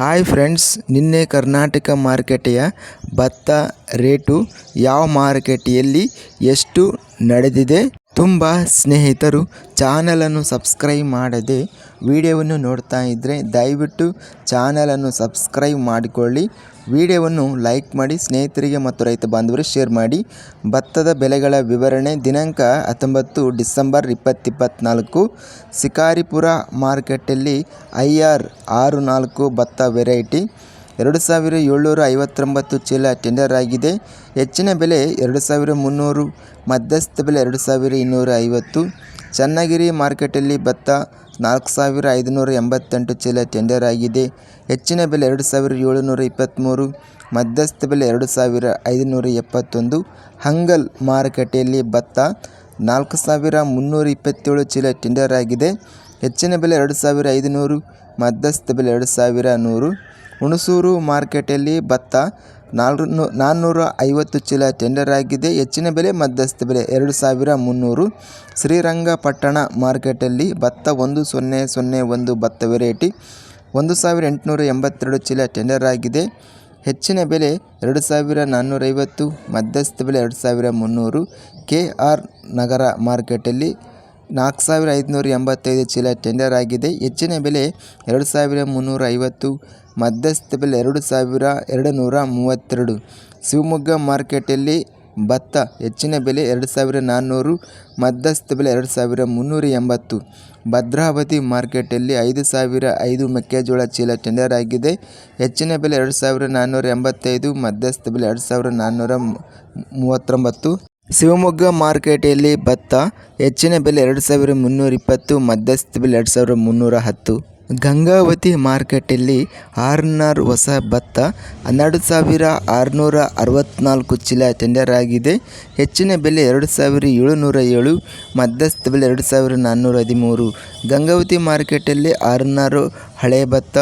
Hi friends ನಿನ್ನೆ ಕರ್ನಾಟಕ ಮಾರುಕಟ್ಟೆಯ ಭತ್ತ ರೇಟು ಯಾವ ಮಾರುಕಟ್ಟೆಯಲ್ಲಿ ಎಷ್ಟು ನಡೆದಿದೆ? ತುಂಬ ಸ್ನೇಹಿತರು ಚಾನಲನ್ನು ಸಬ್ಸ್ಕ್ರೈಬ್ ಮಾಡದೆ ವಿಡಿಯೋವನ್ನು ನೋಡ್ತಾ ಇದ್ದರೆ ದಯವಿಟ್ಟು ಚಾನಲನ್ನು ಸಬ್ಸ್ಕ್ರೈಬ್ ಮಾಡಿಕೊಳ್ಳಿ. ವಿಡಿಯೋವನ್ನು ಲೈಕ್ ಮಾಡಿ, ಸ್ನೇಹಿತರಿಗೆ ಮತ್ತು ರೈತ ಬಾಂಧವರು ಶೇರ್ ಮಾಡಿ. ಭತ್ತದ ಬೆಲೆಗಳ ವಿವರಣೆ ದಿನಾಂಕ ಹತ್ತೊಂಬತ್ತು ಡಿಸೆಂಬರ್ ಇಪ್ಪತ್ತಿಪ್ಪತ್ನಾಲ್ಕು. ಶಿಕಾರಿಪುರ ಮಾರ್ಕೆಟಲ್ಲಿ ಐ ಆರ್ ಆರು ನಾಲ್ಕು ಭತ್ತ ವೆರೈಟಿ. ಎರಡು ಸಾವಿರ ಏಳ್ನೂರ ಐವತ್ತೊಂಬತ್ತು ಚೀಲ ಟೆಂಡರ್ ಆಗಿದೆ. ಹೆಚ್ಚಿನ ಬೆಲೆ ಎರಡು ಸಾವಿರ ಮುನ್ನೂರು, ಮಧ್ಯಸ್ಥ ಬೆಲೆ ಎರಡು ಸಾವಿರ ಇನ್ನೂರ ಐವತ್ತು. ಚನ್ನಗಿರಿ ಮಾರ್ಕೆಟಲ್ಲಿ ಭತ್ತ ನಾಲ್ಕು ಸಾವಿರ ಐದುನೂರ ಎಂಬತ್ತೆಂಟು ಚೀಲ ಟೆಂಡರ್ ಆಗಿದೆ. ಹೆಚ್ಚಿನ ಬೆಲೆ ಎರಡು ಸಾವಿರ ಏಳುನೂರ ಇಪ್ಪತ್ತ್ಮೂರು, ಮಧ್ಯಸ್ಥ ಬೆಲೆ ಎರಡು ಸಾವಿರ ಐದುನೂರ ಎಪ್ಪತ್ತೊಂದು. ಹಂಗಲ್ ಮಾರುಕಟ್ಟೆಯಲ್ಲಿ ಭತ್ತ ನಾಲ್ಕು ಸಾವಿರ ಮುನ್ನೂರ ಇಪ್ಪತ್ತೇಳು ಚೀಲ ಟೆಂಡರ್ ಆಗಿದೆ. ಹೆಚ್ಚಿನ ಬೆಲೆ ಎರಡು ಸಾವಿರ ಐದುನೂರು, ಮಧ್ಯಸ್ಥ ಬೆಲೆ ಎರಡು ಸಾವಿರ ನೂರು. ಹುಣಸೂರು ಮಾರ್ಕೆಟಲ್ಲಿ ಭತ್ತ ನಾಲ್ಕು ನಾನ್ನೂರ ಐವತ್ತು ಚೀಲ ಟೆಂಡರ್ ಆಗಿದೆ ಹೆಚ್ಚಿನ ಬೆಲೆ ಮಧ್ಯಸ್ಥ ಬೆಲೆ ಎರಡು ಸಾವಿರ ಮುನ್ನೂರು. ಶ್ರೀರಂಗಪಟ್ಟಣ ಮಾರ್ಕೆಟಲ್ಲಿ ಭತ್ತ ಒಂದು ಸೊನ್ನೆ ಸೊನ್ನೆ ಒಂದು ಭತ್ತ ವೆರೈಟಿ ಒಂದು ಸಾವಿರ ಎಂಟುನೂರ ಎಂಬತ್ತೆರಡು ಚೀಲ ಟೆಂಡರ್ ಆಗಿದೆ ಹೆಚ್ಚಿನ ಬೆಲೆ ಎರಡು ಸಾವಿರ ನಾನ್ನೂರೈವತ್ತು. ಮಧ್ಯಸ್ಥ ಬೆಲೆ ಎರಡು ಸಾವಿರ ಮುನ್ನೂರು. ಕೆ ಆರ್ ನಗರ ಮಾರ್ಕೆಟಲ್ಲಿ ನಾಲ್ಕು ಸಾವಿರ ಐದುನೂರ ಎಂಬತ್ತೈದು ಚೀಲ ಟೆಂಡರ್ ಆಗಿದೆ. ಹೆಚ್ಚಿನ ಬೆಲೆ ಎರಡು ಸಾವಿರ ಮುನ್ನೂರ ಐವತ್ತು ಮಧ್ಯಸ್ಥ ಬೆಲೆ ಎರಡು ಸಾವಿರ ಎರಡು ನೂರ ಮೂವತ್ತೆರಡು ಶಿವಮೊಗ್ಗ ಮಾರ್ಕೆಟಲ್ಲಿ ಭತ್ತ ಹೆಚ್ಚಿನ ಬೆಲೆ ಎರಡು ಸಾವಿರ ನಾನ್ನೂರು, ಮಧ್ಯಸ್ಥ ಬೆಲೆ ಎರಡು ಸಾವಿರ ಮುನ್ನೂರ ಎಂಬತ್ತು ಭದ್ರಾವತಿ ಮಾರ್ಕೆಟಲ್ಲಿ ಐದು ಸಾವಿರ ಐದು ಮೆಕ್ಕೆಜೋಳ ಚೀಲ ಟೆಂಡರ್ ಆಗಿದೆ. ಹೆಚ್ಚಿನ ಬೆಲೆ ಎರಡು ಸಾವಿರ ನಾನ್ನೂರ ಎಂಬತ್ತೈದು ಮಧ್ಯಸ್ಥ ಬೆಲೆ ಎರಡು ಸಾವಿರ ನಾನ್ನೂರ ಮೂವತ್ತೊಂಬತ್ತು ಶಿವಮೊಗ್ಗ ಮಾರುಕಟ್ಟೆಯಲ್ಲಿ ಭತ್ತ, ಹೆಚ್ಚಿನ ಬೆಲೆ ಎರಡು ಸಾವಿರ ಮುನ್ನೂರ ಇಪ್ಪತ್ತು, ಮಧ್ಯಸ್ಥ ಬೆಲೆ ಎರಡು ಸಾವಿರ ಮುನ್ನೂರ ಹತ್ತು. ಗಂಗಾವತಿ ಮಾರುಕಟ್ಟೆಯಲ್ಲಿ ಆರ್ನಾರ್ ಹೊಸ ಭತ್ತ, ಹನ್ನೆರಡು ಸಾವಿರ ಆರುನೂರ ಅರವತ್ತ್ನಾಲ್ಕು ಚೀಲ ಟೆಂಡರ್ ಆಗಿದೆ. ಹೆಚ್ಚಿನ ಬೆಲೆ ಎರಡು ಸಾವಿರ ಏಳುನೂರ ಏಳು, ಮಧ್ಯಸ್ಥ ಬೆಲೆ ಎರಡು ಸಾವಿರ ನಾನ್ನೂರ ಹದಿಮೂರು. ಗಂಗಾವತಿ ಮಾರುಕಟ್ಟೆಯಲ್ಲಿ ಆರ್ನಾರು ಹಳೆ ಭತ್ತ,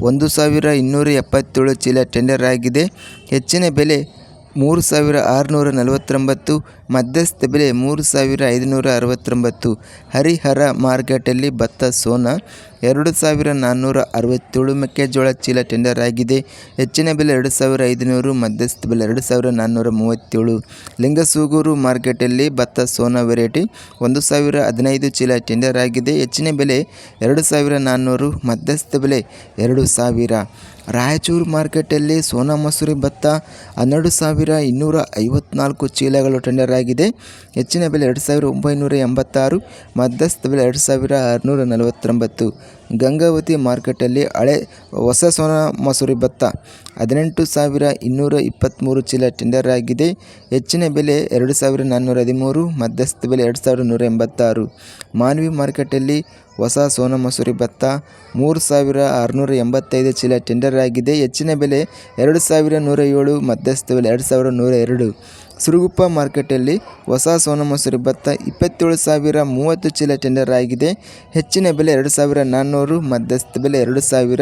ಒಂದು ಸಾವಿರ ಇನ್ನೂರ ಎಪ್ಪತ್ತೇಳು ಚೀಲ ಟೆಂಡರ್ ಆಗಿದೆ. ಹೆಚ್ಚಿನ ಬೆಲೆ ಮೂರು ಸಾವಿರ ಆರುನೂರ ನಲವತ್ತೊಂಬತ್ತು ಮಧ್ಯಸ್ಥ ಬೆಲೆ ಮೂರು ಸಾವಿರ ಐದುನೂರ ಅರವತ್ತೊಂಬತ್ತು. ಹರಿಹರ ಮಾರ್ಕೆಟಲ್ಲಿ ಭತ್ತ ಸೋನಾ ಎರಡು ಸಾವಿರ ನಾನ್ನೂರ ಅರವತ್ತೇಳು ಮೆಕ್ಕೆಜೋಳ ಚೀಲ ಟೆಂಡರ್ ಆಗಿದೆ. ಹೆಚ್ಚಿನ ಬೆಲೆ ಎರಡು ಸಾವಿರ ಐದುನೂರು, ಮಧ್ಯಸ್ಥ ಬೆಲೆ ಎರಡು ಸಾವಿರ ನಾನ್ನೂರ ಮೂವತ್ತೇಳು. ಲಿಂಗಸೂಗೂರು ಮಾರ್ಕೆಟಲ್ಲಿ ಭತ್ತ ಸೋನಾ ವೆರೈಟಿ ಒಂದು ಸಾವಿರ ಹದಿನೈದು ಚೀಲ ಟೆಂಡರ್ ಆಗಿದೆ. ಹೆಚ್ಚಿನ ಬೆಲೆ ಎರಡು ಸಾವಿರ ನಾನ್ನೂರು, ಮಧ್ಯಸ್ಥ ಬೆಲೆ ಎರಡು ಸಾವಿರ. ರಾಯಚೂರು ಮಾರ್ಕೆಟಲ್ಲಿ ಸೋನಾ ಮಸೂರಿ ಭತ್ತ ಹನ್ನೆರಡು ಸಾವಿರ ಇನ್ನೂರ ಐವತ್ನಾಲ್ಕು ಚೀಲಗಳು ಟೆಂಡರ್ ಆಗಿದೆ ಹೆಚ್ಚಿನ ಬೆಲೆ ಎರಡು ಸಾವಿರ ಒಂಬೈನೂರ ಎಂಬತ್ತಾರು, ಮಧ್ಯಸ್ಥ ಬೆಲೆ ಎರಡು ಸಾವಿರ ಆರುನೂರ ನಲವತ್ತೊಂಬತ್ತು. ಗಂಗಾವತಿ ಮಾರ್ಕೆಟಲ್ಲಿ ಹಳೆ ಹೊಸ ಸೋನ ಮಸೂರಿ ಭತ್ತ, ಹದಿನೆಂಟು ಸಾವಿರ ಇನ್ನೂರ ಇಪ್ಪತ್ತ್ಮೂರು ಚೀಲ ಟೆಂಡರ್ ಆಗಿದೆ. ಹೆಚ್ಚಿನ ಬೆಲೆ ಎರಡು ಸಾವಿರ ನಾನ್ನೂರ ಹದಿಮೂರು, ಮಧ್ಯಸ್ಥ ಬೆಲೆ ಎರಡು ಸಾವಿರ ನೂರ ಎಂಬತ್ತಾರು. ಮಾನ್ವಿ ಮಾರ್ಕೆಟಲ್ಲಿ ಹೊಸ ಸೋನ ಮಸೂರಿ ಭತ್ತ, ಮೂರು ಸಾವಿರ ಆರುನೂರ ಎಂಬತ್ತೈದು ಚೀಲ ಟೆಂಡರ್ ಆಗಿದೆ. ಹೆಚ್ಚಿನ ಬೆಲೆ ಎರಡು ಸಾವಿರ ನೂರ ಏಳು, ಮಧ್ಯಸ್ಥ ಬೆಲೆ ಎರಡು ಸಾವಿರ ನೂರ ಎರಡು. ಸಿರುಗುಪ್ಪ ಮಾರ್ಕೆಟಲ್ಲಿ ಹೊಸ ಸೋನ ಮಸೂರಿ ಭತ್ತ ಇಪ್ಪತ್ತೇಳು ಸಾವಿರ ಮೂವತ್ತು ಚೀಲ ಟೆಂಡರ್ ಆಗಿದೆ. ಹೆಚ್ಚಿನ ಬೆಲೆ ಎರಡು ಸಾವಿರ ನಾನ್ನೂರು, ಮಧ್ಯಸ್ಥ ಬೆಲೆ ಎರಡು ಸಾವಿರ.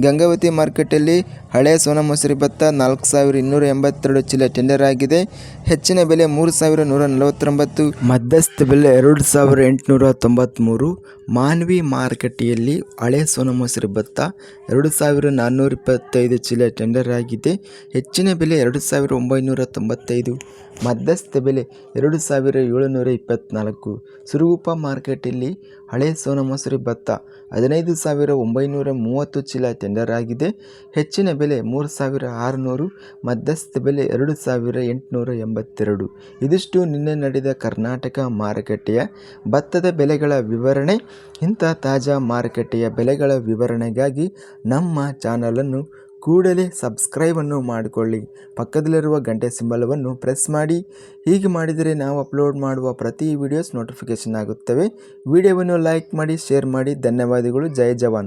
ಗಂಗಾವತಿ ಮಾರ್ಕೆಟಲ್ಲಿ ಹಳೆ ಸೋನ ಮಸೂರಿ ಭತ್ತ ನಾಲ್ಕು ಸಾವಿರ ಇನ್ನೂರ ಎಂಬತ್ತೆರಡು ಚೀಲ ಟೆಂಡರ್ ಆಗಿದೆ. ಹೆಚ್ಚಿನ ಬೆಲೆ ಮೂರು ಸಾವಿರ ನೂರ ನಲವತ್ತೊಂಬತ್ತು, ಮಧ್ಯಸ್ಥ ಬೆಲೆ ಎರಡು ಸಾವಿರ ಎಂಟುನೂರ ತೊಂಬತ್ತ್ಮೂರು ಮಾನ್ವಿ ಮಾರುಕಟ್ಟೆಯಲ್ಲಿ ಹಳೆ ಸೋನ ಮೊಸರು ಭತ್ತ ಎರಡು ಸಾವಿರ ನಾನ್ನೂರ ಇಪ್ಪತ್ತೈದು ಚೀಲ ಟೆಂಡರ್ ಆಗಿದೆ. ಹೆಚ್ಚಿನ ಬೆಲೆ ಎರಡು ಸಾವಿರ ಒಂಬೈನೂರ ತೊಂಬತ್ತೈದು. ಮಧ್ಯಸ್ಥ ಬೆಲೆ ಎರಡು ಸಾವಿರ ಏಳುನೂರ ಇಪ್ಪತ್ತ್ನಾಲ್ಕು ಸುರಗುಪ್ಪ ಮಾರ್ಕೆಟಲ್ಲಿ ಹಳೆ ಸೋನಾ ಮಸೂರಿ ಭತ್ತ ಹದಿನೈದು ಸಾವಿರ ಒಂಬೈನೂರ ಮೂವತ್ತು ಚೀಲ ಟೆಂಡರ್ ಆಗಿದೆ. ಹೆಚ್ಚಿನ ಬೆಲೆ ಮೂರು ಸಾವಿರ ಆರುನೂರು, ಮಧ್ಯಸ್ಥ ಬೆಲೆ ಎರಡು ಸಾವಿರ ಎಂಟುನೂರ ಎಂಬತ್ತೆರಡು. ಇದಿಷ್ಟು ನಿನ್ನೆ ನಡೆದ ಕರ್ನಾಟಕ ಮಾರುಕಟ್ಟೆಯ ಭತ್ತದ ಬೆಲೆಗಳ ವಿವರಣೆ. ಇಂಥ ತಾಜಾ ಮಾರುಕಟ್ಟೆಯ ಬೆಲೆಗಳ ವಿವರಣೆಗಾಗಿ ನಮ್ಮ ಚಾನಲನ್ನು ಕೂಡಲೇ ಸಬ್ಸ್ಕ್ರೈಬನ್ನು ಮಾಡಿಕೊಳ್ಳಿ. ಪಕ್ಕದಲ್ಲಿರುವ ಗಂಟೆ ಸಿಂಬಲವನ್ನು ಪ್ರೆಸ್ ಮಾಡಿ. ಹೀಗೆ ಮಾಡಿದರೆ ನಾವು ಅಪ್ಲೋಡ್ ಮಾಡುವ ಪ್ರತಿ ವಿಡಿಯೋಸ್ ನೋಟಿಫಿಕೇಷನ್ ಆಗುತ್ತವೆ. ವಿಡಿಯೋವನ್ನು ಲೈಕ್ ಮಾಡಿ, ಶೇರ್ ಮಾಡಿ. ಧನ್ಯವಾದಗಳು. ಜೈ ಜವಾನ್.